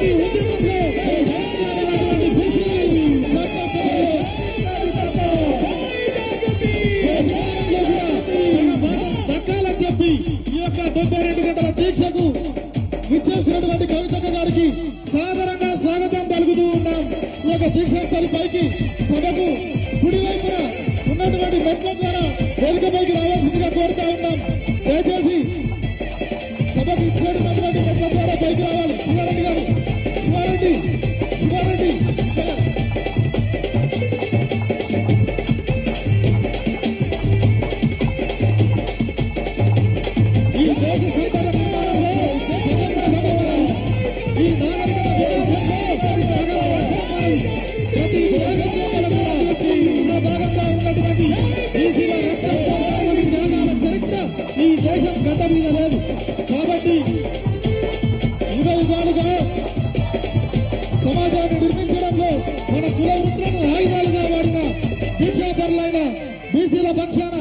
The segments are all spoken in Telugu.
Thank you. దీక్షాపరులైన బీసీల పక్షాన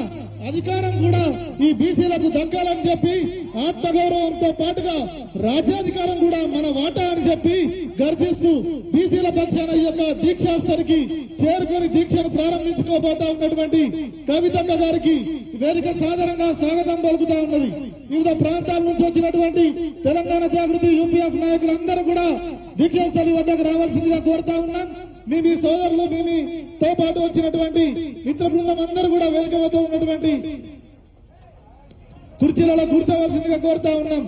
అధికారం కూడా ఈ బీసీలకు దక్కాలని చెప్పి ఆత్మగౌరవంతో పాటుగా రాజ్యాధికారం కూడా మన వాటా అని చెప్పి గర్జిస్తూ బీసీల పక్షాన ఈ యొక్క దీక్షాస్థరికి చేరుకొని దీక్షను ప్రారంభించుకోబోతా ఉన్నటువంటి కవితక్క గారికి వేదిక సాధారణంగా స్వాగతం పలుకుతా ఉన్నది. వివిధ ప్రాంతాల నుంచి వచ్చినటువంటి తెలంగాణ జాగృతి యూపీఎఫ్ నాయకులందరూ కూడా దీక్షాస్థలి వద్దకు రావాల్సిందిగా కోరుతా ఉన్నాం. మీ మీ సోదరులు మీ మీతో పాటు వచ్చినటువంటి మిత్ర బృందం అందరూ కూడా వేదిక వద్ద ఉన్నటువంటి కుర్చీలలో కూర్చోవలసిందిగా కోరుతా ఉన్నాం.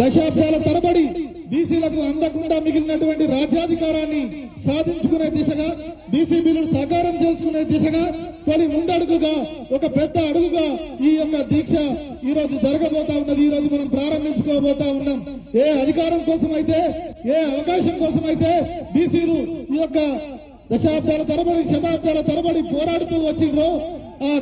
దశాబ్దాల తరబడి బీసీలకు అందకుండా మిగిలినటువంటి రాజ్యాధికారాన్ని సాధించుకునే దిశగా బీసీ బిల్లును సాకారం చేసుకునే దిశగా తొలి ముందడుగుగా ఒక పెద్ద అడుగుగా ఈ యొక్క దీక్ష ఈ రోజు జరగబోతా ఉన్నది. ఈ రోజు మనం ప్రారంభించుకోబోతా ఉన్నాం. ఏ అధికారం కోసం అయితే ఏ అవకాశం కోసం అయితే బీసీలు ఈ యొక్క దశాబ్దాల తరబడి శతాబ్దాల తరబడి పోరాడుతూ వచ్చిండ్రో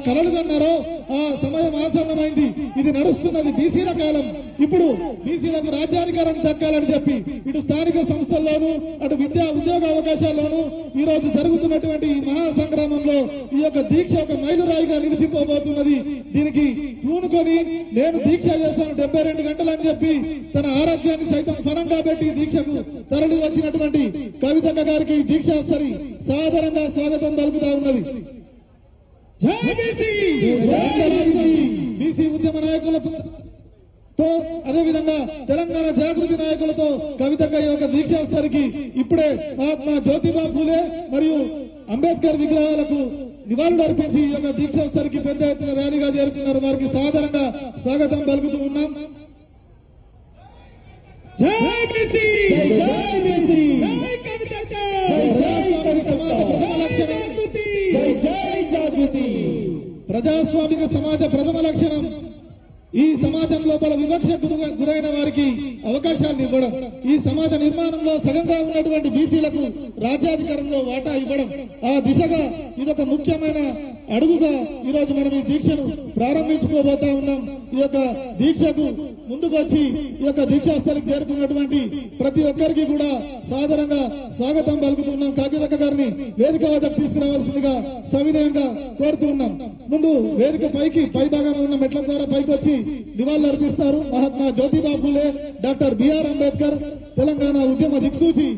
కలలు కన్నారో ఆ సమయం ఆసన్నమైంది. ఇది నడుస్తున్నది బీసీల కాలం. ఇప్పుడు బీసీలకు రాజ్యాధికారం దక్కాలని చెప్పి ఇటు స్థానిక సంస్థల్లోనూ అటు విద్యా ఉద్యోగ అవకాశాల్లోనూ ఈ రోజు జరుగుతున్నటువంటి ఈ మహా సంగ్రామంలో ఈ యొక్క దీక్ష ఒక మైలురాయిగా నిలిచిపోబోతున్నది. దీనికి పూనుకొని నేను దీక్ష చేస్తాను డెబ్బై రెండు గంటలు అని చెప్పి తన ఆరోగ్యాన్ని సైతం ఫలంగా పెట్టి దీక్షకు తరలి వచ్చినటువంటి కవితక్క గారికి దీక్ష సాధారణంగా స్వాగతం పలుకుతా ఉన్నది. బీసీ ఉద్యమ నాయకులతో అదేవిధంగా తెలంగాణ జాగృతి నాయకులతో కవితక్క యొక్క దీక్షాస్థలికి ఇప్పుడే మహాత్మా జ్యోతిబా పూలే మరియు అంబేద్కర్ విగ్రహాలకు నివాళులు అర్పించి ఈ యొక్క దీక్షాస్థలికి పెద్ద ఎత్తున ర్యాలీగా జరుపుతున్నారు వారికి సాధారణంగా స్వాగతం పలుకుతూ ఉన్నాం. జై బీసీ! జై బీసీ! జై కవితక్క ప్రజాస్వామిక సమాజ ప్రథమ లక్షణం. ఈ సమాజం లోపల వివక్ష గురైన వారికి అవకాశాన్ని ఇవ్వడం. ఈ సమాజ నిర్మాణంలో సగంగా ఉన్నటువంటి బీసీలకు రాజ్యాధికారంలో వాటా ఇవ్వడం. ఆ దిశగా ఇదొక ముఖ్యమైన అడుగుగా ఈ రోజు మనం ఈ దీక్షను ప్రారంభించుకోబోతా ఉన్నాం. ఈ యొక్క దీక్షకు ముందుకు వచ్చి ఈ యొక్క దీక్షాస్థలికి చేరుకున్నటువంటి ప్రతి ఒక్కరికి కూడా సాధారణంగా స్వాగతం పలుకుతున్నాం. కాకిదక్క గారిని వేదిక వద్దకు తీసుకురావాల్సిందిగా సవినయంగా కోరుతున్నాం ముందు వేదిక పైకి పై భాగాన ఉన్న మెట్ల ద్వారా పైకి వచ్చి నివాళులు అర్పిస్తారు. Mahatma Jyotiba Phule doctor B R Ambedkar Telangana ఉద్యమ దిక్సూచి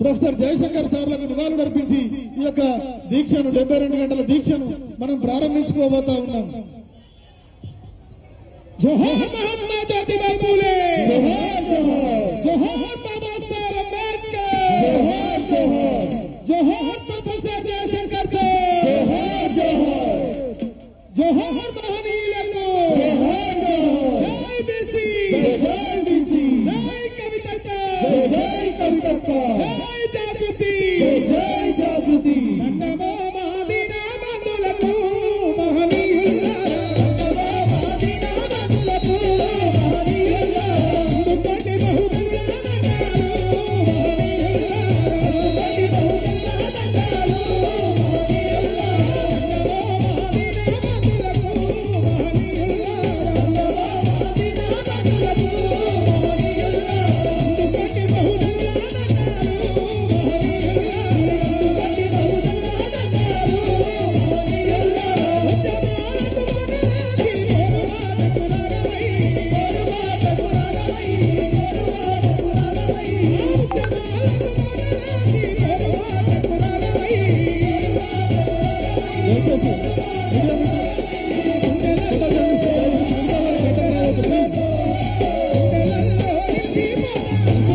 ప్రొఫెసర్ జయశంకర్ సార్లకు నివాళులు అర్పించి ఈ యొక్క దీక్షను డెబ్బై రెండు గంటల దీక్షను మనం ప్రారంభించుకోబోతా ఉన్నాం. జోహార్ మహాత్మా జ్యోతిబా ఫూలే జోహార్ జోహార్ జోహార్ బాబా సాహెబ్ అంబేద్కర్ జోహార్ జోహార్ జోహార్ ప్రొఫెసర్ జయశంకర్ సార్ జోహార్ జోహార్ జోహార్ మహనీయులకు జోహార్ జోహార్ జై బీసీ జై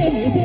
దయచేసి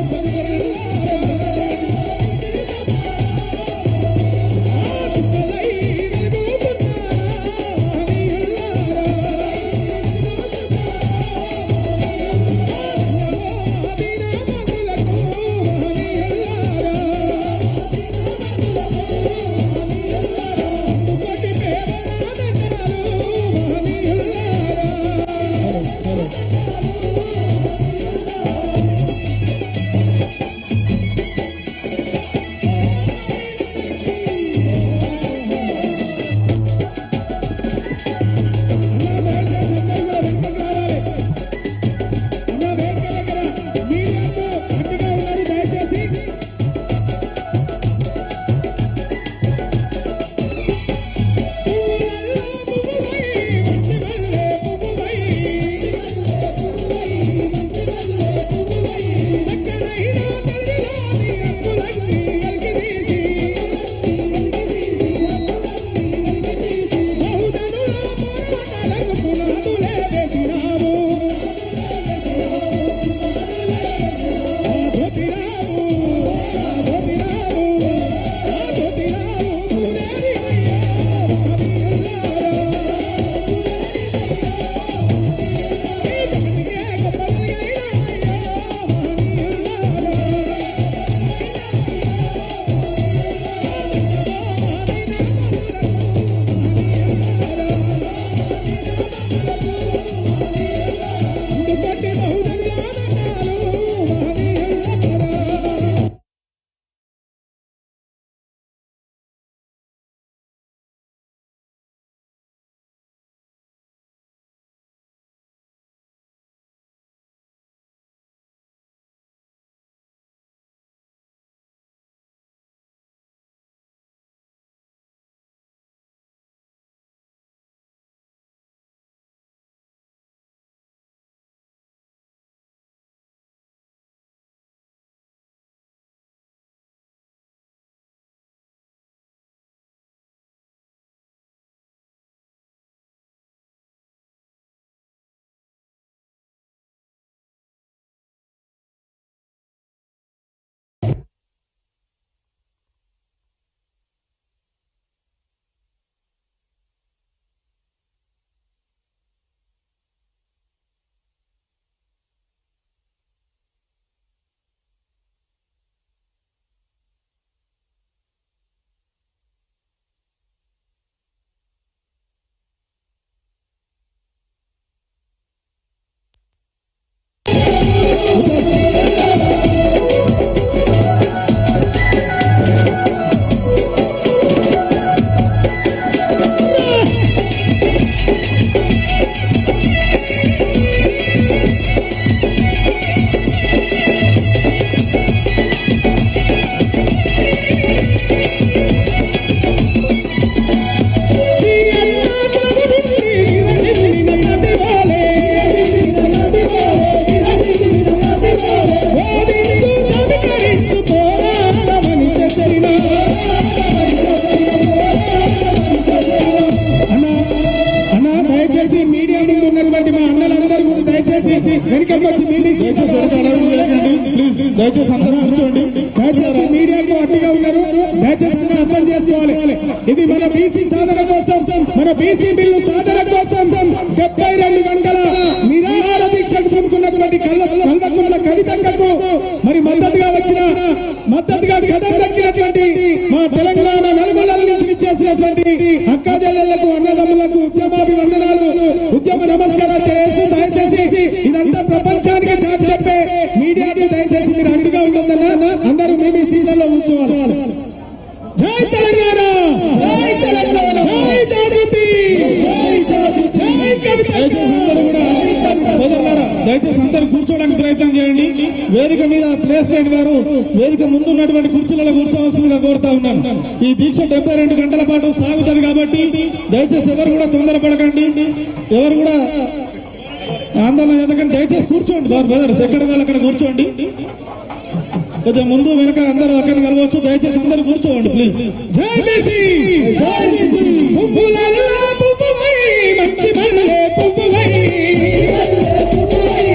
సాధన కోసం మన బీసీ బిల్లు సాధన కోసం డెబ్బై రెండు గంటల నిరాహార దీక్షకు పూనుకున్నటువంటి కళ్ళ కవితక్కకు మరి మద్దతుగా వచ్చిన మద్దతుగా కథ దక్కినటువంటి మా తెలంగాణ నలుమూలల నుంచి విచ్చేసినటువంటి అక్క చెల్లెళ్ళకు అన్నదమ్ములకు ఉద్యమాభివందనాలు ఉద్యమ నమస్కారాలు చేసి దయచేసి ఇదంతా ప్రపంచానికి చాటి చెప్పే మీడియాకి దయచేసి మీరు అడ్డుగా ఉంటుందన్న అందరూ మీ మీ సీజన్లో ఉంచుకోవాలి జై తెలంగాణ జై తెలంగాణ జై జాగృతి జై కవిత దయచేసి అందరూ కూర్చోవడానికి ప్రయత్నం చేయండి. వేదిక మీద ప్లేస్మెంట్ గారు వేదిక ముందు ఉన్నటువంటి కుర్చీలలో కూర్చోవలసిందిగా కోరుతా ఉన్నాను. ఈ దీక్ష డెబ్బై రెండు గంటల పాటు సాగుతుంది కాబట్టి దయచేసి ఎవరు కూడా తొందరపడకండి. ఎవరు కూడా ఆందోళన చెందకండి. దయచేసి కూర్చోండి. బాబు బ్రదర్స్ ఎక్కడ వాళ్ళు అక్కడ కూర్చోండి. కొద్దిగా ముందు వెనక అందరూ అక్కడ కలవచ్చు. దయచేసి అందరూ కూర్చోండి ప్లీజ్ జై బీసీ! జై బీసీ! పువ్వులలో పువ్వువై మంచి మల్లె పువ్వువై చక్కనైన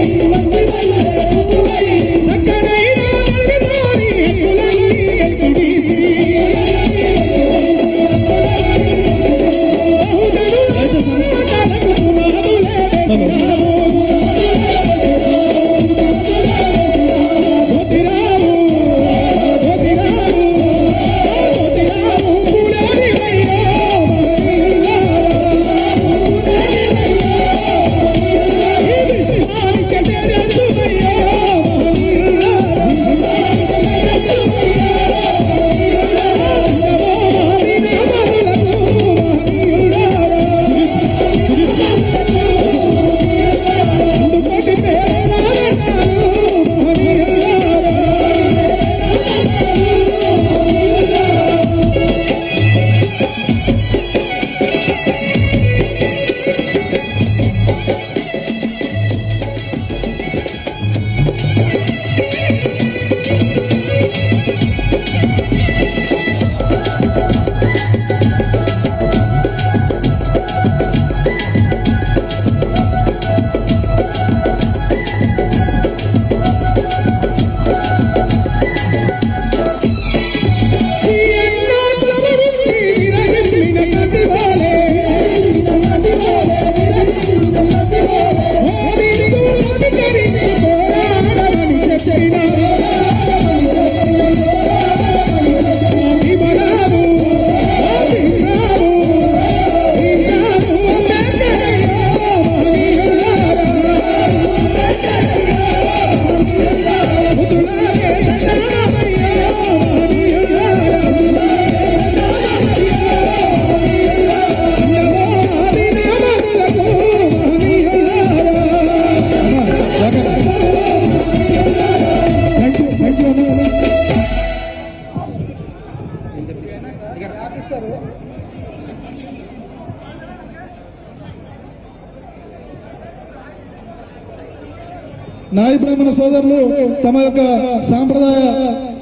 నాయి బ్రాహ్మణ సోదరులు తమ యొక్క సాంప్రదాయ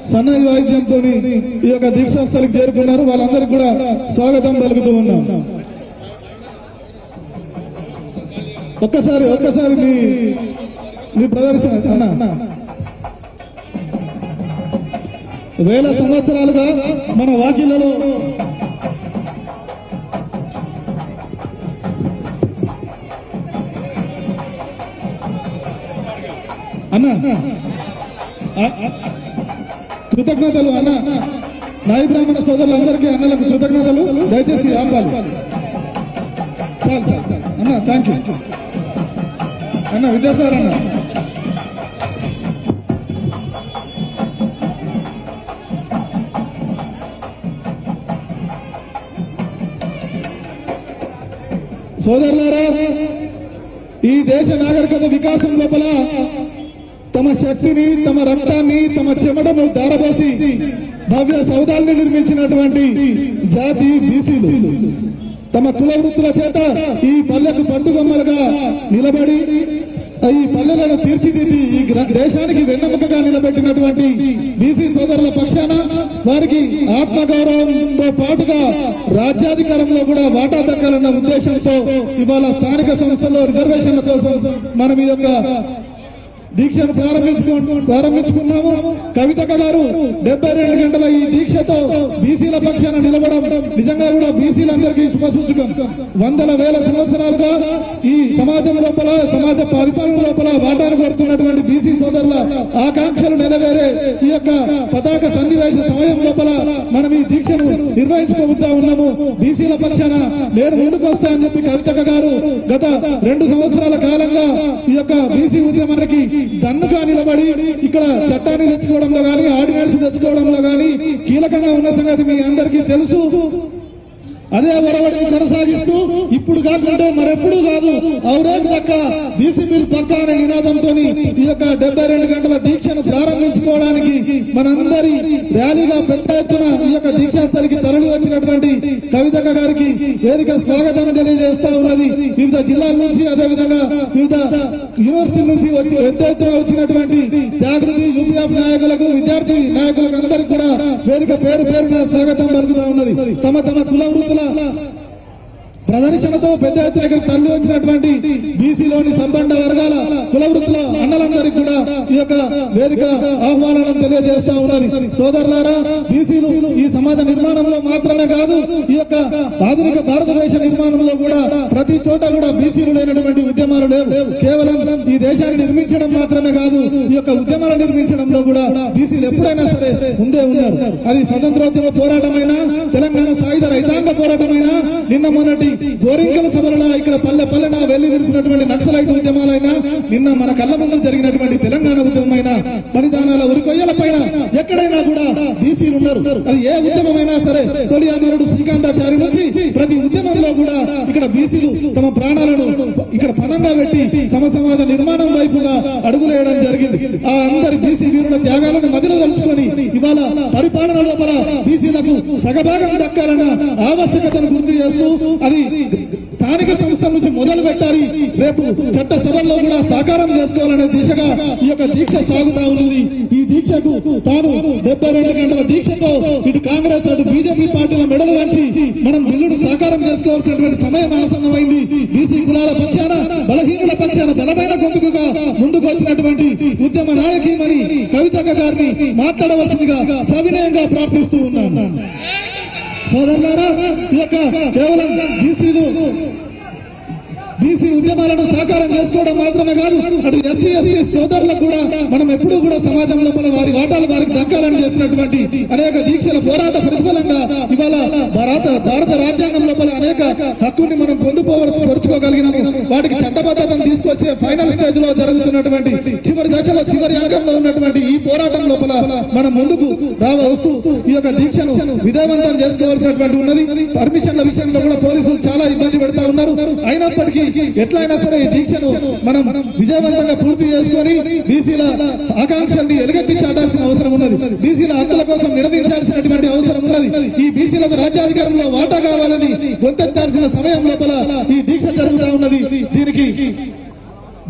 సన్నాయి వాయిద్యంతో ఈ యొక్క దీక్షాస్థలికి చేరుకున్నారు వాళ్ళందరికీ కూడా స్వాగతం పలుకుతూ ఉన్నాం ఒక్కసారి ఒక్కసారి మీ మీ ప్రదర్శన అన్న. వేల సంవత్సరాలుగా మన వాకిళ్ళలో అన్న. కృతజ్ఞతలు అన్న. నాయ బ్రాహ్మణ సోదరులందరికీ అన్నలకు కృతజ్ఞతలు. దయచేసి ఆపాలి. చాలు చాలు చాలు. అన్న థ్యాంక్ యూ అన్న విద్యాసార్ అన్న. సోదరులారా ఈ దేశ నాగరికత వికాసం లోపల తమ శక్తిని తమ రక్తాన్ని తమ చెమటను దారపోసి భవ్య సౌదాల్ని నిర్మించినటువంటి జాతి బీసీలు. తమ కుల వృత్తుల చేత ఈ పల్లెకు పండుగమ్మలుగా నిలబడి ఈ పల్లెలను తీర్చిదిద్ది ఈ దేశానికి వెన్నెముకగా నిలబెట్టినటువంటి బీసీ సోదరుల పక్షాన వారికి ఆత్మగౌరవంతో పాటుగా రాజ్యాధికారంలో కూడా వాటా దక్కాలన్న ఉద్దేశంతో ఇవాళ స్థానిక సంస్థల్లో రిజర్వేషన్ల కోసం మనం ఈ యొక్క దీక్షను ప్రారంభించుకో ప్రారంభించుకున్నాము. కవితక గారు డెబ్బై రెండు గంటల ఈ దీక్షతో బీసీల పక్షాన నిలబడడం నిజంగా కూడా బీసీలందరికీ శుభసూచకం వందల వేల సంవత్సరాలుగా ఈ సమాజం లోపల సమాజ పరిపాలన లోపల వాటాను కోరుతున్నటువంటి బీసీ సోదరుల ఆకాంక్షలు నెరవేరే ఈ యొక్క పతాక సన్నివేశ సమయం లోపల మనం ఈ దీక్షను నిర్వహించుకుంటా ఉన్నాము. బీసీల పక్షాన నేను ముందుకు వస్తానని చెప్పి కవితక గారు గత రెండు సంవత్సరాల కాలంగా ఈ యొక్క బీసీ ఉద్యమానికి దన్నుగా నిలబడి ఇక్కడ చట్టాన్ని తెచ్చుకోవడంలో గాని ఆర్డినెన్స్ తెచ్చుకోవడంలో గాని కీలకంగా ఉన్న సంగతి మీ అందరికీ తెలుసు. అదే ఒరవడిని కొనసాగిస్తూ ఇప్పుడు కాకుండా మరెప్పుడు కాదు ఔరేకు దక్క బీసీ బిల్ పక్క అనే నినాదంతో ఈ యొక్క డెబ్బై రెండు గంటల దీక్షను ప్రారంభించుకోవడానికి మనందరి ర్యాలీగా పెద్ద ఎత్తున ఈ యొక్క దీక్షాస్థలికి తరలి వచ్చినటువంటి కవితక గారికి వేదిక స్వాగతం తెలియజేస్తా ఉన్నది. వివిధ జిల్లాల నుంచి అదే విధంగా వివిధ యూనివర్సిటీ నుంచి వచ్చి పెద్ద ఎత్తున వచ్చినటువంటి జాగృతి యూపీఎఫ్ నాయకులకు విద్యార్థి నాయకులకు అందరికీ కూడా వేదిక పేరు పేరున స్వాగతం పలుకుతా ఉన్నది. తమ తమ కుల వృత్తుల ప్రదర్శనతో పెద్ద ఎత్తున ఇక్కడ తరలి వచ్చినటువంటి బీసీలోని సంబంధ వర్గాల కుల వృత్తుల అన్నలందరికీ కూడా ఈ యొక్క వేదిక ఆహ్వానాలను తెలియజేస్తా ఉన్నది. సోదరులారా బీసీలు ఈ సమాజ నిర్మాణంలో మాత్రమే కాదు ఈ యొక్క ఆధునిక భారతదేశ నిర్మాణంలో కూడా ప్రతి చోట కూడా బీసీలు లేనటువంటి ఉద్యమాలు లేవు. కేవలం ఈ దేశాన్ని నిర్మించడం మాత్రమే కాదు ఈ యొక్క ఉద్యమాలు నిర్మించడంలో కూడా బీసీలు ఎప్పుడైనా సరే ఉందే ఉన్నారు. అది స్వతంత్రోద్యమ పోరాటమైనా తెలంగాణ సాయుధ రైతాంగ పోరాటమైనా నిన్న మొన్నటి గోరింకల సభలో ఇక్కడ పల్లె పల్లెన వెళ్ళి విరిసినటువంటి నక్సలైట్ ఉద్యమాలైనా నిన్న మన కళ్ళ ముందు జరిగినటువంటి తెలంగాణ ఉద్యమమైన బలిదానాల ఉరికొయ్యల పైన ఎక్కడైనా కూడా బీసీలు ఉన్నారు అది ఏ ఉద్యమమైనా సరే తొలి అమరుడు శ్రీకాంతాచారి నుంచి ప్రతి ఉద్యమంలో కూడా ఇక్కడ బీసీలు తమ ప్రాణాలను ఇక్కడ పనంగా పెట్టి సమసమాజ నిర్మాణం వైపుగా అడుగులేయడం జరిగింది. ఆ అందరి బీసీ వీరుల త్యాగాలను మదిలో తలుచుకొని ఇవాళ పరిపాలన లోపల బీసీలకు సగభాగం దక్కాలన్న ఆవశ్యకతను గుర్తు చేస్తూ అది స్థానిక సంస్థల నుంచి మొదలు పెట్టాలి. రేపు చట్ట సభల్లో కూడా సాకారం చేసుకోవాలనే దిశగా ఈ యొక్క దీక్ష సాగుతా ఉన్నది. ఈ దీక్షకు తాను డెబ్బై రెండు గంటల దీక్షతో ఇటు కాంగ్రెస్ అటు బీజేపీ పార్టీల మెడలు వంచి మనం బిల్లును సాకారం చేసుకోవాల్సినటువంటి సమయం ఆసన్నమైంది. బీసీ కులాల పక్షాన బలహీనుల పక్షాన బలమైన గొంతుకుగా ముందుకు వచ్చినటువంటి ఉద్యమ నాయకి మరి కవితక్క గారిని మాట్లాడవలసిందిగా సవినయంగా ప్రార్థిస్తూ ఉన్నాను. సోదరులారా ఈ యొక్క కేవలం బీసీలు బీసీ ఉద్యమాలను సాకారం చేసుకోవడం మాత్రమే కాదు అటు ఎస్సీ ఎస్సీ సోదరులకు కూడా మనం ఎప్పుడూ కూడా సమాజం లోపల వారి వాటాలు వారికి దక్కాలని చేసినటువంటి అనేక దీక్షల పోరాట ప్రతిఫలంగా ఇవాళ భారత భారత రాజ్యాంగం లోపల అనేక హక్కుని మనం పొందుపరుచుకోగలిగినాము వాటికి చట్టబద్ధతను తీసుకొచ్చే ఫైనల్ స్టేజ్లో జరుగుతున్నటువంటి చివరి దశలో చివరి యాగంలో ఉన్నటువంటి ఈ పోరాటం లోపల మనం ముందుకు రావచ్చు ఈ యొక్క దీక్షను విజయవంతం చేసుకోవాల్సినటువంటి ఉన్నది. పర్మిషన్ల విషయంలో కూడా పోలీసులు చాలా ఇబ్బంది పెడతా ఉన్నారు. అయినప్పటికీ ఎట్లయినా సరే ఈ దీక్షను మనం విజయవంతంగా పూర్తి చేసుకొని బీసీల ఆకాంక్షల్ని ఎలుగెత్తి చాటాల్సిన అవసరం ఉన్నది. బీసీల హక్కుల కోసం నిలదీర్చాల్సినటువంటి అవసరం ఉన్నది. ఈ బీసీలకు రాజ్యాధికారంలో వాటా కావాలని గొంతెత్తాల్సిన సమయం లోపల ఈ దీక్ష జరుగుతా ఉన్నది. దీనికి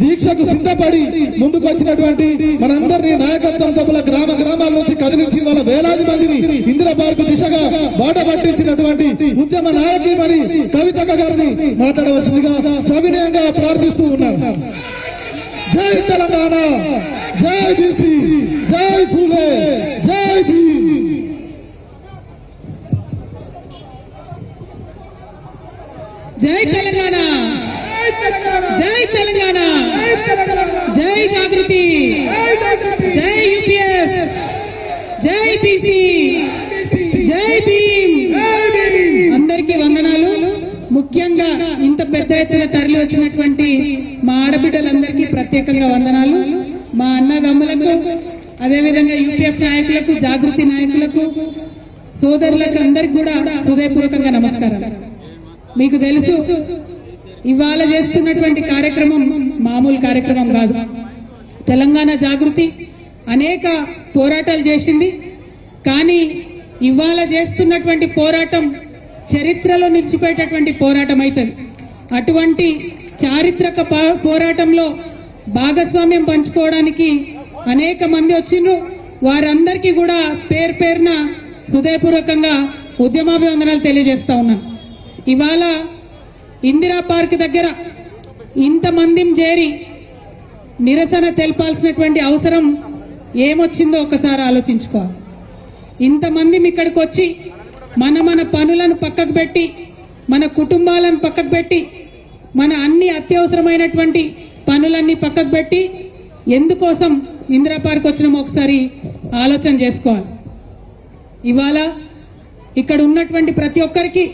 దీక్షకు సిద్ధపడి ముందుకు వచ్చినటువంటి మనందరినీ నాయకత్వం తప్పుల గ్రామ గ్రామాల నుంచి కదిలించి వాళ్ళ వేలాది మందిని ఇందిరా పార్క్ దిశగా బాట పట్టించినటువంటి ఉద్యమ నాయకి మరి కవితక్క గారిని మాట్లాడవలసిందిగా సవినయంగా ప్రార్థిస్తూ ఉన్నారు జై తెలంగాణ జై బీసీ జై ఫూలే జై భీమ్. జై తెలంగాణ! జై తెలంగాణ! జై జాగృతి! జై యూపీఎస్! జై బీసీ! జై భీమ్! అందరికీ వందనాలు. ముఖ్యంగా ఇంత పెద్ద ఎత్తున తరలి వచ్చినటువంటి మా ఆడబిడ్డలందరికీ ప్రత్యేకంగా వందనాలు. మా అన్నదమ్ములకు అదేవిధంగా యూపీఎఫ్ నాయకులకు జాగృతి నాయకులకు సోదరులకు అందరికి కూడా హృదయపూర్వకంగా నమస్కారం మీకు తెలుసు ఇవాళ చేస్తున్నటువంటి కార్యక్రమం మామూలు కార్యక్రమం కాదు. తెలంగాణ జాగృతి అనేక పోరాటాలు చేసింది. కానీ ఇవాళ చేస్తున్నటువంటి పోరాటం చరిత్రలో నిలిచిపోయేటటువంటి పోరాటం అవుతుంది అటువంటి చారిత్రక పా- పోరాటంలో భాగస్వామ్యం పంచుకోవడానికి అనేక మంది వచ్చిండ్రు. వారందరికీ కూడా పేరు పేరున హృదయపూర్వకంగా ఉద్యమాభివందనాలు తెలియజేస్తా ఉన్నాను. ఇవాళ ఇందిరా పార్క్ దగ్గర ఇంతమందిం చేరి నిరసన తెలపాల్సినటువంటి అవసరం ఏమొచ్చిందో ఒకసారి ఆలోచించుకోవాలి ఇంతమంది ఇక్కడికి వచ్చి మన మన పనులను పక్కకు పెట్టి మన కుటుంబాలను పక్కకు పెట్టి మన అన్ని అత్యవసరమైనటువంటి పనులన్నీ పక్కకు పెట్టి ఎందుకోసం ఇందిరా పార్క్ వచ్చినామో ఒకసారి ఆలోచన చేసుకోవాలి. ఇవాళ ఇక్కడ ఉన్నటువంటి ప్రతి ఒక్కరికి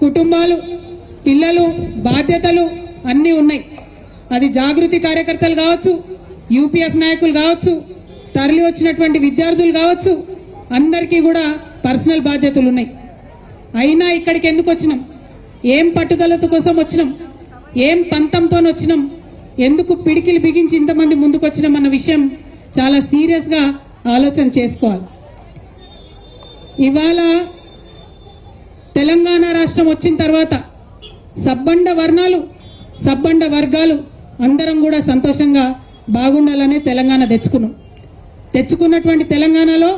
కుటుంబాలు పిల్లలు బాధ్యతలు అన్నీ ఉన్నాయి. అది జాగృతి కార్యకర్తలు కావచ్చు యూపీఎఫ్ నాయకులు కావచ్చు తరలి వచ్చినటువంటి విద్యార్థులు కావచ్చు అందరికీ కూడా పర్సనల్ బాధ్యతలు ఉన్నాయి. అయినా ఇక్కడికి ఎందుకు వచ్చినాం? ఏం పట్టుదలత కోసం వచ్చినాం? ఏం పంతంతో వచ్చినాం? ఎందుకు పిడికిలు బిగించి ఇంతమంది ముందుకు వచ్చినాం అన్న విషయం చాలా సీరియస్గా ఆలోచన చేసుకోవాలి. ఇవాళ తెలంగాణ రాష్ట్రం వచ్చిన తర్వాత సబ్బండ వర్ణాలు సబ్బండ వర్గాలు అందరం కూడా సంతోషంగా బాగుండాలని తెలంగాణ తెచ్చుకున్నాం. తెచ్చుకున్నటువంటి తెలంగాణలో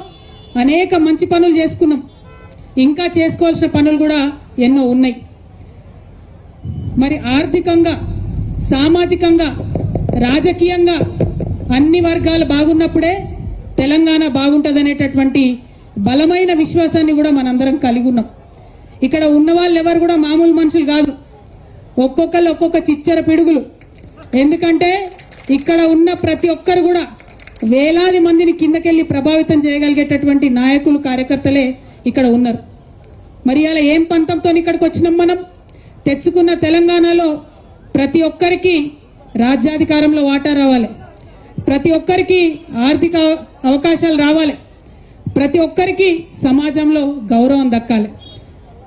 అనేక మంచి పనులు చేసుకున్నాం. ఇంకా చేసుకోవాల్సిన పనులు కూడా ఎన్నో ఉన్నాయి. మరి ఆర్థికంగా సామాజికంగా రాజకీయంగా అన్ని వర్గాలు బాగున్నప్పుడే తెలంగాణ బాగుంటుందనేటటువంటి బలమైన విశ్వాసాన్ని కూడా మనందరం కలిగి ఉన్నాం. ఇక్కడ ఉన్న వాళ్ళు ఎవరు కూడా మామూలు మనుషులు కాదు. ఒక్కొక్కరు ఒక్కొక్క చిచ్చర పిడుగులు. ఎందుకంటే ఇక్కడ ఉన్న ప్రతి ఒక్కరు కూడా వేలాది మందిని కిందకెళ్ళి ప్రభావితం చేయగలిగేటటువంటి నాయకులు కార్యకర్తలే ఇక్కడ ఉన్నారు. మరి అలా ఏం పంతంతో ఇక్కడికి వచ్చినాం మనం? తెచ్చుకున్న తెలంగాణలో ప్రతి ఒక్కరికి రాజ్యాధికారంలో వాటా రావాలి. ప్రతి ఒక్కరికి ఆర్థిక అవకాశాలు రావాలి. ప్రతి ఒక్కరికి సమాజంలో గౌరవం దక్కాలి.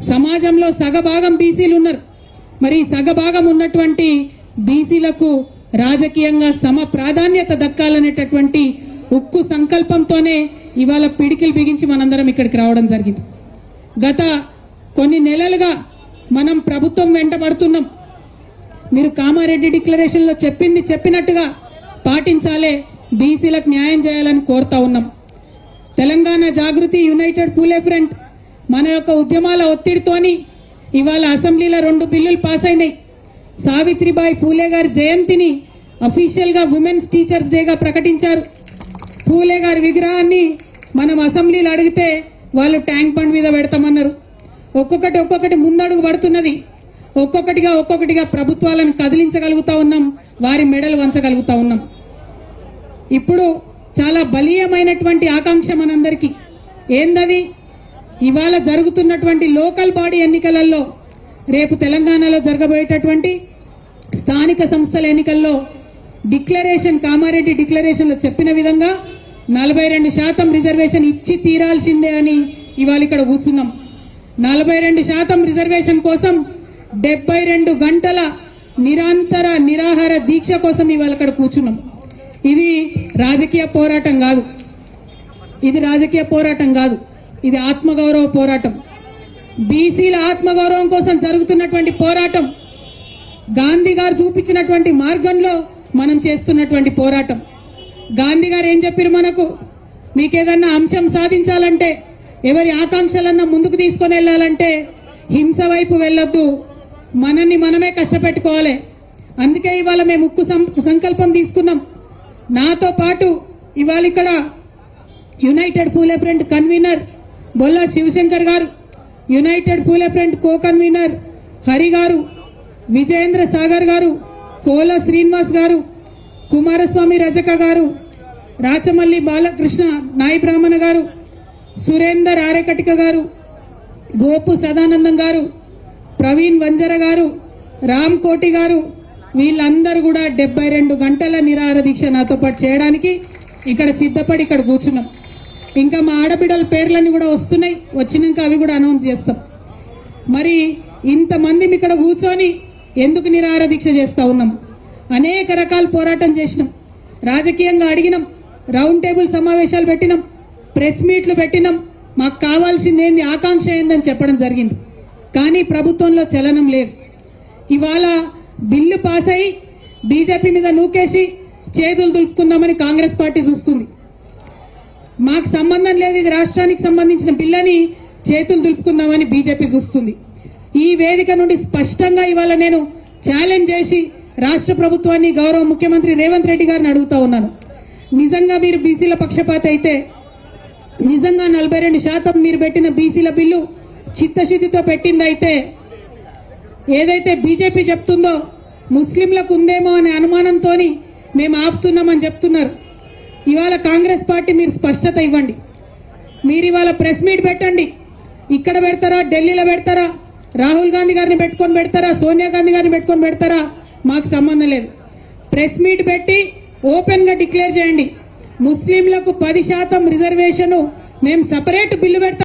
సమాజంలో సగభాగం బీసీలు ఉన్నారు. మరి సగభాగం ఉన్నటువంటి బీసీలకు రాజకీయంగా సమ ప్రాధాన్యత దక్కాలనేటటువంటి ఉక్కు సంకల్పంతోనే ఇవాళ పిడికిలు బిగించి మనందరం ఇక్కడికి రావడం జరిగింది. గత కొన్ని నెలలుగా మనం ప్రభుత్వం వెంటబడుతున్నాం. మీరు కామారెడ్డి డిక్లరేషన్లో చెప్పింది చెప్పినట్టుగా పాటించాలే బీసీలకు న్యాయం చేయాలని కోరుతా ఉన్నాం. తెలంగాణ జాగృతి యునైటెడ్ పూలే ఫ్రంట్ మన యొక్క ఉద్యమాల ఒత్తిడితోని ఇవాళ అసెంబ్లీలో రెండు బిల్లులు పాస్ అయినాయి. సావిత్రిబాయి పూలే గారి జయంతిని అఫీషియల్గా ఉమెన్స్ టీచర్స్ డేగా ప్రకటించారు. పూలే గారి విగ్రహాన్ని మనం అసెంబ్లీలో అడిగితే వాళ్ళు ట్యాంక్ బండ్ మీద పెడతామన్నారు. ఒక్కొక్కటి ఒక్కొక్కటి ముందడుగు పడుతున్నది. ఒక్కొక్కటిగా ఒక్కొక్కటిగా ప్రభుత్వాలను కదిలించగలుగుతా ఉన్నాం వారి మెడలు వంచగలుగుతా ఉన్నాం. ఇప్పుడు చాలా బలీయమైనటువంటి ఆకాంక్ష మనందరికీ. ఏందది? ఇవాళ జరుగుతున్నటువంటి లోకల్ బాడీ ఎన్నికలలో రేపు తెలంగాణలో జరగబోయేటటువంటి స్థానిక సంస్థల ఎన్నికల్లో డిక్లరేషన్ కామారెడ్డి డిక్లరేషన్లో చెప్పిన విధంగా నలభై రెండు శాతం రిజర్వేషన్ ఇచ్చి తీరాల్సిందే అని ఇవాళ ఇక్కడ కూర్చున్నాం. నలభై రెండు శాతం రిజర్వేషన్ కోసం డెబ్బై రెండు గంటల నిరంతర నిరాహార దీక్ష కోసం ఇవాళ ఇక్కడ కూర్చున్నాం. ఇది రాజకీయ పోరాటం కాదు. ఇది రాజకీయ పోరాటం కాదు. ఇది ఆత్మగౌరవ పోరాటం. బీసీల ఆత్మగౌరవం కోసం జరుగుతున్నటువంటి పోరాటం గాంధీ గారు చూపించినటువంటి మార్గంలో మనం చేస్తున్నటువంటి పోరాటం. గాంధీ గారు ఏం చెప్పారు మనకు? మీకేదన్నా అంశం సాధించాలంటే ఎవరి ఆకాంక్షలన్నా ముందుకు తీసుకొని వెళ్ళాలంటే హింస వైపు వెళ్ళొద్దు. మనల్ని మనమే కష్టపెట్టుకోవాలి. అందుకే ఇవాళ మేము ఉక్కు సం- సంకల్పం తీసుకున్నాం. నాతో పాటు ఇవాళ ఇక్కడ united Phule front convener Bolla Shivashankar garu united Phule front co convener Hari garu Vijayendra Sagar గారు కోల శ్రీనివాస్ గారు కుమారస్వామి రజక గారు రాచమల్లి బాలకృష్ణ నాయి బ్రాహ్మణ గారు సురేందర్ ఆరేకటిక గారు గోపు సదానందం గారు ప్రవీణ్ వంజర గారు రామ్ కోటి గారు వీళ్ళందరూ కూడా డెబ్బై రెండు గంటల నిరాహార దీక్ష నాతో పాటు చేయడానికి ఇక్కడ సిద్ధపడి ఇక్కడ కూర్చున్నాం. ఇంకా మా ఆడబిడ్డల పేర్లన్నీ కూడా వస్తున్నాయి. వచ్చినాక అవి కూడా అనౌన్స్ చేస్తాం. మరి ఇంతమంది ఇక్కడ కూర్చొని ఎందుకు నిరాహార దీక్ష చేస్తా ఉన్నాం? అనేక రకాల పోరాటం చేసినాం. రాజకీయంగా అడిగినాం. రౌండ్ టేబుల్ సమావేశాలు పెట్టినాం. ప్రెస్ మీట్లు పెట్టినాం. మాకు కావాల్సింది ఏంది ఆకాంక్ష ఏందని చెప్పడం జరిగింది. కానీ ప్రభుత్వంలో చలనం లేదు. ఇవాళ బిల్లు పాస్ అయి బీజేపీ మీద నూకేసి చేతులు దులుపుకుందామని కాంగ్రెస్ పార్టీ చూస్తుంది. మాకు సంబంధం లేదు ఇది రాష్ట్రానికి సంబంధించిన బిల్లని చేతులు దులుపుకుందామని బీజేపీ చూస్తుంది. ఈ వేదిక నుండి స్పష్టంగా ఇవాళ నేను ఛాలెంజ్ చేసి రాష్ట్ర ప్రభుత్వాన్ని గౌరవ ముఖ్యమంత్రి రేవంత్ రెడ్డి గారిని అడుగుతా ఉన్నాను. నిజంగా మీరు బీసీల పక్షపాత అయితే నిజంగా నలభై రెండు శాతం మీరు పెట్టిన బీసీల బిల్లు చిత్తశుద్ధితో పెట్టిందైతే ఏదైతే బీజేపీ చెప్తుందో ముస్లింలకు ఉందేమో అనే అనుమానంతో మేము ఆపుతున్నామని చెప్తున్నారు. ఇవాళ కాంగ్రెస్ పార్టీ మీరు స్పష్టత ఇవ్వండి. మీరు ఇవాళ ప్రెస్ మీట్ పెట్టండి. ఇక్కడ పెడతారా ఢిల్లీలో పెడతారా రాహుల్ గాంధీ గారిని పెట్టుకొని పెడతారా సోనియా గాంధీ గారిని పెట్టుకొని పెడతారా మాకు సంబంధం లేదు. ప్రెస్ మీట్ పెట్టి ఓపెన్గా డిక్లేర్ చేయండి. ముస్లింలకు పది శాతం రిజర్వేషన్ మేము సపరేట్ బిల్లు పెడతాం.